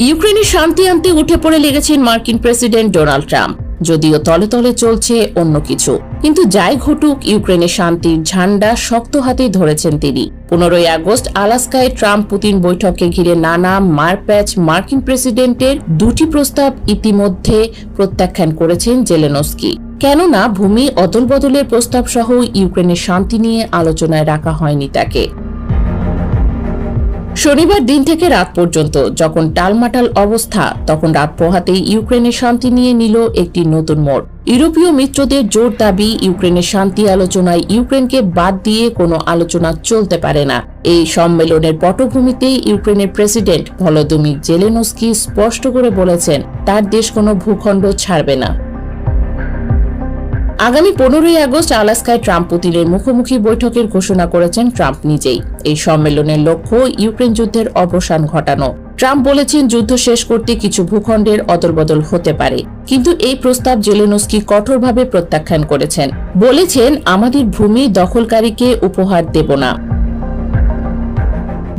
ইউক্রেনে শান্তি আনতে উঠে পড়ে লেগেছেন মার্কিন প্রেসিডেন্ট ডোনাল্ড ট্রাম্প। যদিও তলে তলে চলছে অন্য কিছু। কিন্তু যাই ঘটুক, ইউক্রেনে শান্তির ঝান্ডা শক্ত হাতেই ধরেছেন তিনি। পনেরোই আগস্ট আলাস্কায় ট্রাম্প পুতিন বৈঠককে ঘিরে নানা মারপ্যাচ মার্কিন প্রেসিডেন্টের দুটি প্রস্তাব ইতিমধ্যে প্রত্যাখ্যান করেছেন জেলেনস্কি। কেননা, ভূমি অদল বদলের প্রস্তাব সহ ইউক্রেনের শান্তি নিয়ে আলোচনায় রাখা হয়নি তাকে। শনিবার দিন থেকে রাত পর্যন্ত যখন টালমাটাল অবস্থা, তখন রাত পোহাতেই ইউক্রেনের শান্তি নিয়ে নিল একটি নতুন মোড়। ইউরোপীয় মিত্রদের জোর দাবি, ইউক্রেনের শান্তি আলোচনায় ইউক্রেনকে বাদ দিয়ে কোনো আলোচনা চলতে পারে না। এই সম্মেলনের পটভূমিতেই ইউক্রেনের প্রেসিডেন্ট ভলোদিমির জেলেনস্কি স্পষ্ট করে বলেছেন, তার দেশ কোনো ভূখণ্ড ছাড়বে না। আগামী পনেরোই আগস্ট আলাস্কায় ট্রাম্প পুতিনের মুখোমুখি বৈঠকের ঘোষণা করেছেন ট্রাম্প নিজেই। এই সম্মেলনের লক্ষ্য ইউক্রেন যুদ্ধের অবসান ঘটানো। ট্রাম্প বলেছেন, যুদ্ধ শেষ করতে কিছু ভূখণ্ডের অদলবদল হতে পারে। কিন্তু এই প্রস্তাব জেলেনস্কি কঠোরভাবে প্রত্যাখ্যান করেছেন। বলেছেন, আমাদের ভূমি দখলকারীকে উপহার দেব না।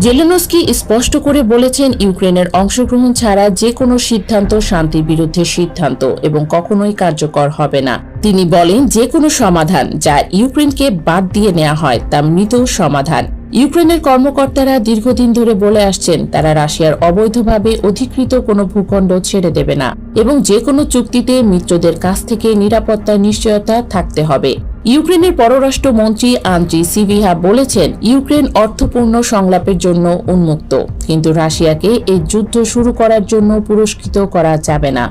জেলেনস্কি স্পষ্ট করে বলেছেন, ইউক্রেনের অংশগ্রহণ ছাড়া যে কোনো সিদ্ধান্ত শান্তির বিরুদ্ধে সিদ্ধান্ত এবং কখনোই কার্যকর হবে না। তিনি বলেন, যে কোনো সমাধান যা ইউক্রেনকে বাদ দিয়ে নেওয়া হয় তা মৃত সমাধান। ইউক্রেনের কর্মকর্তারা দীর্ঘদিন ধরে বলে আসছেন, তারা রাশিয়ার অবৈধভাবে অধিকৃত কোনো ভূখণ্ড ছেড়ে দেবে না এবং যে কোনো চুক্তিতে মিত্রদের কাছ থেকে নিরাপত্তার নিশ্চয়তা থাকতে হবে। ইউক্রেনের পররাষ্ট্র মন্ত্রী আন্দ্রি সিভিহা বলেছেন, ইউক্রেন অর্থপূর্ণ সংলাপের জন্য উন্মুক্ত, কিন্তু রাশিয়াকে এই যুদ্ধ শুরু করার জন্য পুরস্কৃত করা যাবে না।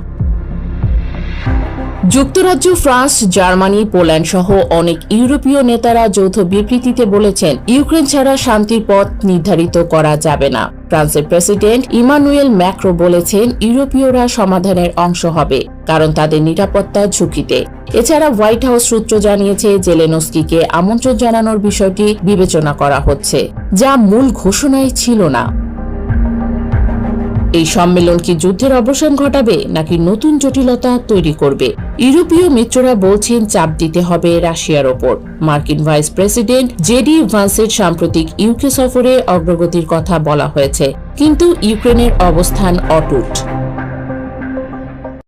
যুক্তরাজ্য, ফ্রান্স, জার্মানি, পোল্যান্ড সহ অনেক ইউরোপীয় নেতারা যৌথ বিবৃতিতে বলেছেন, ইউক্রেন ছাড়া শান্তির পথ নির্ধারিত করা যাবে না। ফ্রান্সের প্রেসিডেন্ট ইমানুয়েল ম্যাক্রো বলেছেন, ইউরোপীয়রা সমাধানের অংশ হবে, কারণ তাদের নিরাপত্তা ঝুঁকিতে। এছাড়া হোয়াইট হাউস সূত্র জানিয়েছে জেলেনস্কিকে আমন্ত্রণ জানানোর বিষয়টি বিবেচনা করা হচ্ছে, যা মূল ঘোষণায় ছিল না। এই সম্মেলন কি যুদ্ধের অবসান ঘটাবে, নাকি নতুন জটিলতা তৈরি করবে? ইউরোপীয় মিত্ররা বলছেন চাপ দিতে হবে রাশিয়ার ওপর। মার্কিন ভাইস প্রেসিডেন্ট জেডি ভান্সের সাম্প্রতিক ইউকে সফরে অগ্রগতির কথা বলা হয়েছে, কিন্তু ইউক্রেনের অবস্থান অটুট।